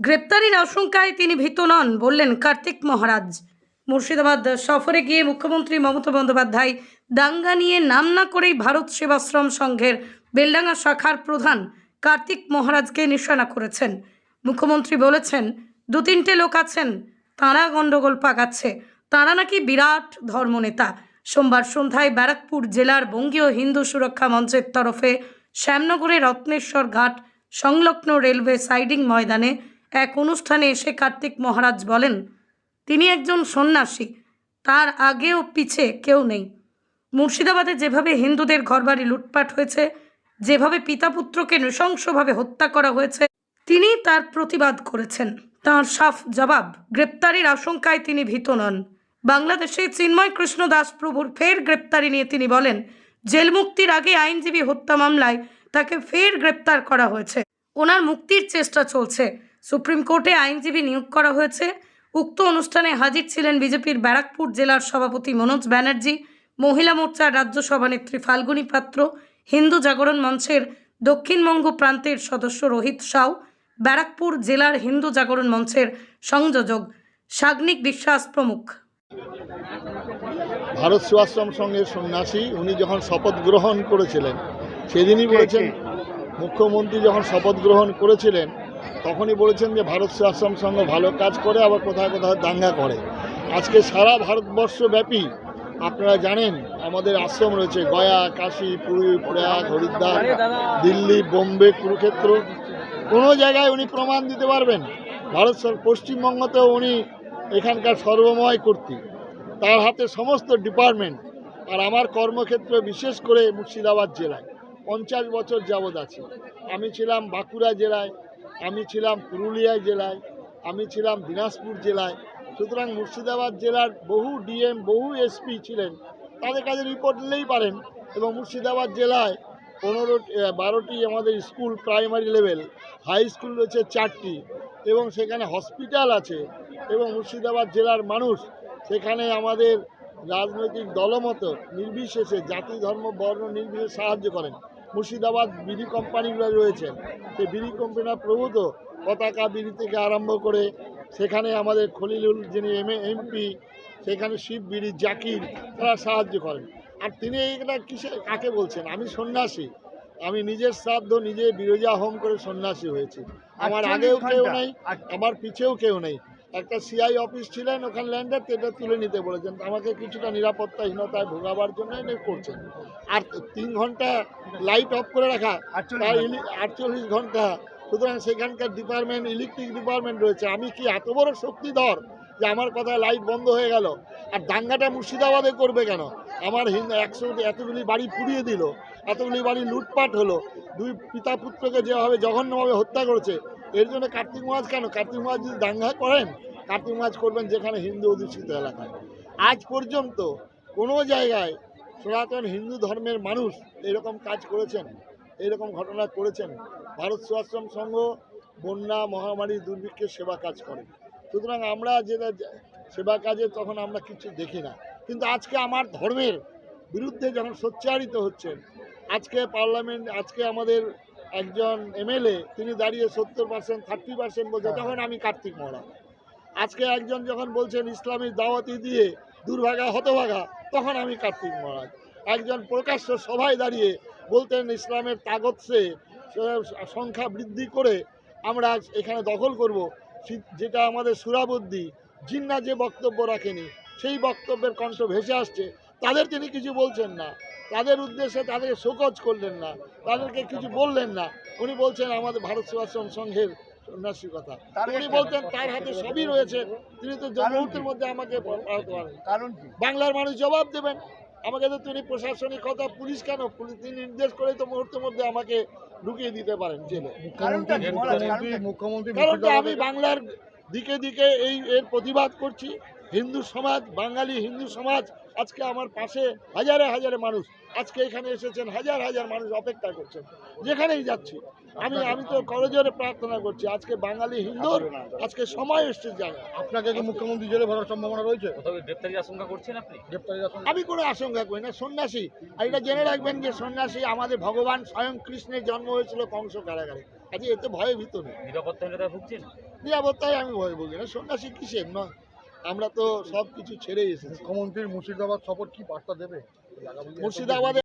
গ্রেপ্তারির আশঙ্কায় তিনি ভীত নন, বললেন কার্তিক মহারাজ। মুর্শিদাবাদ সফরে গিয়ে মুখ্যমন্ত্রী মমতা বন্দ্যোপাধ্যায় দাঙ্গা নিয়ে নাম না করেই ভারত সেবাশ্রম সংঘের বেলডাঙ্গা শাখার প্রধান কার্তিক মহারাজকে নিশানা করেছেন। মুখ্যমন্ত্রী বলেছেন, দু তিনটে লোক আছেন, তাঁরা গণ্ডগোল পাকাচ্ছে। তাঁরা নাকি বিরাট ধর্মনেতা। সোমবার সন্ধ্যায় ব্যারাকপুর জেলার বঙ্গীয় হিন্দু সুরক্ষা মঞ্চের তরফে শ্যামনগরে রত্নেশ্বর ঘাট সংলগ্ন রেলওয়ে সাইডিং ময়দানে এক অনুষ্ঠানে এসে কার্তিক মহারাজ বলেন, তিনি একজন সন্ন্যাসী, তার আগে ও পিছে কেউ নেই। মুর্শিদাবাদে যেভাবে হিন্দুদের ঘরবাড়ি লুটপাট হয়েছে, যেভাবে পিতা পুত্রকে নৃশংসভাবে হত্যা করা হয়েছে, তিনি তার প্রতিবাদ করেছেন। তার সাফ জবাব, গ্রেপ্তারির আশঙ্কায় তিনি ভীত নন। বাংলাদেশে চিন্ময় কৃষ্ণ দাস প্রভুর ফের গ্রেপ্তারি নিয়ে তিনি বলেন, জেল মুক্তির আগে আইনজীবী হত্যা মামলায় তাকে ফের গ্রেপ্তার করা হয়েছে। ওনার মুক্তির চেষ্টা চলছে। সুপ্রিম কোর্টে আইনজীবী নিয়োগ করা হয়েছে। উক্ত অনুষ্ঠানে হাজির ছিলেন বিজেপির ব্যারাকপুর জেলার সভাপতি মনোজ ব্যানার্জি মহিলা মোর্চার রাজ্য সভানেত্রী ফাল্গুনী পাত্র হিন্দু জাগরণ মঞ্চের দক্ষিণবঙ্গ প্রান্তের সদস্য রোহিত সাউ ব্যারাকপুর জেলার হিন্দু জাগরণ মঞ্চের সংযোজক সাগ্নিক বিশ্বাস প্রমুখ। ভারত সেবাশ্রম সংঘের সন্ন্যাসী উনি যখন শপথ গ্রহণ করেছিলেন সেদিনই বলেছেন মুখ্যমন্ত্রী যখন শপথ গ্রহণ করেছিলেন তখনই বলেছেন যে ভারত আশ্রম সংঘ ভালো কাজ করে আবার কোথায় কোথাও দাঙ্গা করে। আজকে সারা ভারতবর্ষব্যাপী আপনারা জানেন আমাদের আশ্রম রয়েছে গয়া কাশী পুরী প্রয়াগ হরিদ্বার দিল্লি বোম্বে কুরুক্ষেত্র। কোনো জায়গায় উনি প্রমাণ দিতে পারবেন। ভারত সর- পশ্চিমবঙ্গতেও উনি এখানকার সর্বময় কর্তৃক তার হাতে সমস্ত ডিপার্টমেন্ট। আর আমার কর্মক্ষেত্র বিশেষ করে মুর্শিদাবাদ জেলায় পঞ্চাশ বছর যাবৎ আছি। আমি ছিলাম বাঁকুড়া জেলায় আমি ছিলাম পুরুলিয়া জেলায়, আমি ছিলাম দিনাজপুর জেলায়। সুতরাং মুর্শিদাবাদ জেলার বহু ডিএম, বহু এসপি ছিলেন। তাদের কাছে রিপোর্ট নিলেই পারেন এবং মুর্শিদাবাদ জেলায় পনেরো বারোটি আমাদের school primary level high school রয়েছে চারটি এবং সেখানে হসপিটাল আছে এবং মুর্শিদাবাদ জেলার মানুষ সেখানে আমাদের রাজনৈতিক দলমত নির্বিশেষে জাতি, ধর্ম, বর্ণ নির্বিশেষে সাহায্য করেন। মুর্শিদাবাদ বিড়ি কোম্পানিগুলো রয়েছেন সেই বিড়ি কোম্পানিরা প্রভূত পতাকা বিড়ি থেকে আরম্ভ করে সেখানে আমাদের খলিলুল যিনি এম এমপি সেখানে শিব বিড়ি জাকির তারা সাহায্য করেন। আর তিনি এইটা কিসে কাকে বলছেন? আমি সন্ন্যাসী। আমি নিজের শ্রাদ্ধ নিজে বিরোজা হোম করে সন্ন্যাসী হয়েছি। আমার আগেও কেউ নেই আমার পিছেও কেউ নেই। একটা সিআই অফিস ছিলেন ওখানে ল্যান্ডার এটা তুলে নিতে বলেছেন। আমাকে কিছুটা নিরাপত্তাহীনতায় ভোগাবার জন্য এটা করছেন। আর তিন ঘণ্টা লাইট অফ করে রাখা আটচল্লিশ ঘণ্টা। সুতরাং সেখানকার ডিপার্টমেন্ট ইলেকট্রিক ডিপার্টমেন্ট রয়েছে। আমি কি এত বড় শক্তিধর যে আমার কথায় লাইট বন্ধ হয়ে গেল? আর দাঙ্গাটা মুর্শিদাবাদে করবে কেন? আমার হিন্দু একশো এতগুলি বাড়ি পুড়িয়ে দিল এতগুলি বাড়ি লুটপাট হলো। দুই পিতা পুত্রকে যেভাবে জঘন্যভাবে হত্যা করেছে এর জন্য কার্তিক মাস কেন? কার্তিক মাস যদি দাঙ্গা করেন, কার্তিক মাস করবেন যেখানে হিন্দু অধিষ্ঠিত এলাকায়। আজ পর্যন্ত কোনো জায়গায় সনাতন হিন্দু ধর্মের মানুষ এরকম কাজ করেছেন, এরকম ঘটনা করেছেন। ভারত সেবাশ্রম সংঘ, বন্যা মহামারী দুর্ভিক্ষের সেবা কাজ করে। সুতরাং আমরা যেটা সেবা কাজে তখন আমরা কিছু দেখি না। কিন্তু আজকে আমার ধর্মের বিরুদ্ধে যখন সোচ্চারিত হচ্ছেন, আজকে পার্লামেন্ট, আজকে আমাদের একজন এমএলএ তিনি দাঁড়িয়ে সত্তর পার্সেন্ট থার্টি পার্সেন্ট বলছে তখন আমি কার্তিক মহারাজ আজকে একজন যখন বলছেন ইসলামী দাওয়াতি দিয়ে দুর্ভাগা হতভাগা তখন আমি কার্তিক মহারাজ একজন প্রকাশ্য সভায় দাঁড়িয়ে বলতেন ইসলামের তাগতসে সংখ্যা বৃদ্ধি করে আমরা এখানে দখল করব। যেটা আমাদের সুরাবুদ্ধি জিন্না যে বক্তব্য রাখেনি সেই বক্তব্যের কণ্ঠ ভেসে আসছে। তাদের তিনি কিছু বলছেন না। তাদের উদ্দেশ্যে তাদেরকে শোকজ করলেন না তাদেরকে কিছু বললেন না। উনি বলছেন আমাদের ভারত সেবাশ্রম সংঘের সন্ন্যাসীর কথা। উনি বলতেন তার হাতে সবই রয়েছে। তিনি তো মুহূর্তের মধ্যে আমাকে পাঠাতে পারেন কারণ বাংলার মানুষ জবাব দেবেন। আমাকে তো তিনি প্রশাসনিক কথা পুলিশ কেন? পুলিশ তিনি নির্দেশ করে তো মুহূর্তের মধ্যে আমাকে ঢুকিয়ে দিতে পারেন জেলে। কারণটা কি? মহারাজ, মুখ্যমন্ত্রী কারণটা আমি বাংলার দিকে দিকে এই এর প্রতিবাদ করছি। হিন্দু সমাজ বাঙালি হিন্দু সমাজ আজকে আমার পাশে হাজারে হাজারে মানুষ আজকে এখানে এসেছেন হাজার হাজার মানুষ অপেক্ষা করছেন যেখানেই যাচ্ছি। আমি আমি তো করজোরে প্রার্থনা করছি আজকে বাঙালি হিন্দুর আজকে সময় এসছে জানে আপনাকে কি মুখ্যমন্ত্রী জেলে ভরার সম্ভাবনা রয়েছে? কোথাও গ্রেপ্তারির আশঙ্কা করছেন আপনি? গ্রেপ্তারির আশঙ্কা আমি কোনো আশঙ্কা করি না সন্ন্যাসী। আর এটা জেনে রাখবেন যে সন্ন্যাসী আমাদের ভগবান স্বয়ং কৃষ্ণের জন্ম হয়েছিল কংস কারাগারে। আজ এতে ভয়ে ভীত নেই। নিরাপত্তাহীনতা ভুগছেন? নিরাপত্তায় আমি ভয় ভুগি না সন্ন্যাসী কিসের? নয় আমরা তো সব কিছু ছেড়ে এসেছি। মুখ্যমন্ত্রীর মুর্শিদাবাদ সফর কি বার্তা দেবে? মুর্শিদাবাদে